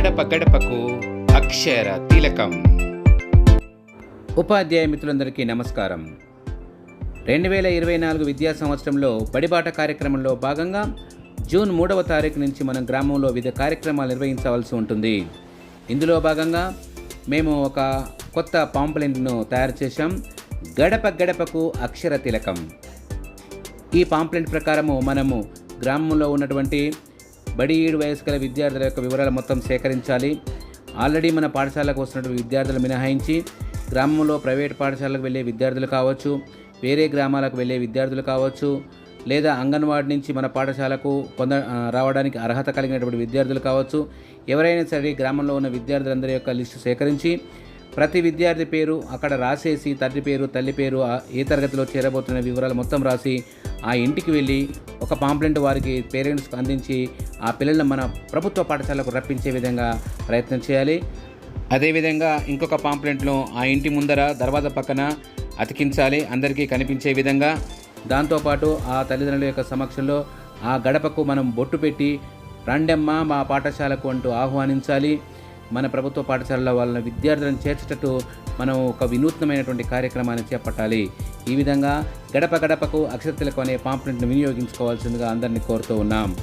గడప గడపకు అక్షర తిలకం. ఉపాధ్యాయ మిత్రులందరికీ నమస్కారం. రెండు వేల ఇరవై నాలుగు విద్యా సంవత్సరంలో బడిబాట కార్యక్రమంలో భాగంగా జూన్ మూడవ తారీఖు నుంచి మనం గ్రామంలో వివిధ కార్యక్రమాలు నిర్వహించవలసి ఉంటుంది. ఇందులో భాగంగా మేము ఒక కొత్త పాంప్లెంట్ను తయారు చేశాం. గడప గడపకు అక్షర తిలకం. ఈ పాంప్లెంట్ ప్రకారము మనము గ్రామంలో ఉన్నటువంటి బడి ఏడు వయసు గల విద్యార్థుల యొక్క వివరాలు మొత్తం సేకరించాలి. ఆల్రెడీ మన పాఠశాలకు వస్తున్నటువంటి విద్యార్థులు మినహాయించి గ్రామంలో ప్రైవేట్ పాఠశాలకు వెళ్ళే విద్యార్థులు కావచ్చు వేరే గ్రామాలకు వెళ్ళే విద్యార్థులు కావచ్చు లేదా అంగన్వాడి నుంచి మన పాఠశాలకు పొంద రావడానికి అర్హత కలిగినటువంటి విద్యార్థులు కావచ్చు ఎవరైనా సరే గ్రామంలో ఉన్న విద్యార్థులందరి యొక్క లిస్టు సేకరించి ప్రతి విద్యార్థి పేరు అక్కడ రాసేసి తండ్రి పేరు తల్లి పేరు ఏ తరగతిలో చేరబోతున్న వివరాలు మొత్తం రాసి ఆ ఇంటికి వెళ్ళి ఒక పాంప్లెంట్ వారికి పేరెంట్స్కి అందించి ఆ పిల్లలను మన ప్రభుత్వ పాఠశాలకు రప్పించే విధంగా ప్రయత్నం చేయాలి. అదేవిధంగా ఇంకొక పాంప్లెంట్ను ఆ ఇంటి ముందర దర్వాజా పక్కన అతికించాలి. అందరికీ కనిపించే విధంగా దాంతోపాటు ఆ తల్లిదండ్రుల యొక్క సమక్షంలో ఆ గడపకు మనం బొట్టు పెట్టి రండమ్మ మా పాఠశాలకు అంటూ ఆహ్వానించాలి. మన ప్రభుత్వ పాఠశాలలో వాళ్ళ విద్యార్థులను చేర్చేటట్టు మనం ఒక వినూత్నమైనటువంటి కార్యక్రమాన్ని చేపట్టాలి. ఈ విధంగా గడప గడపకు అక్షరతిలకు అనే పాంప్లెంట్ను వినియోగించుకోవాల్సిందిగా అందరినీ కోరుతూ ఉన్నాం.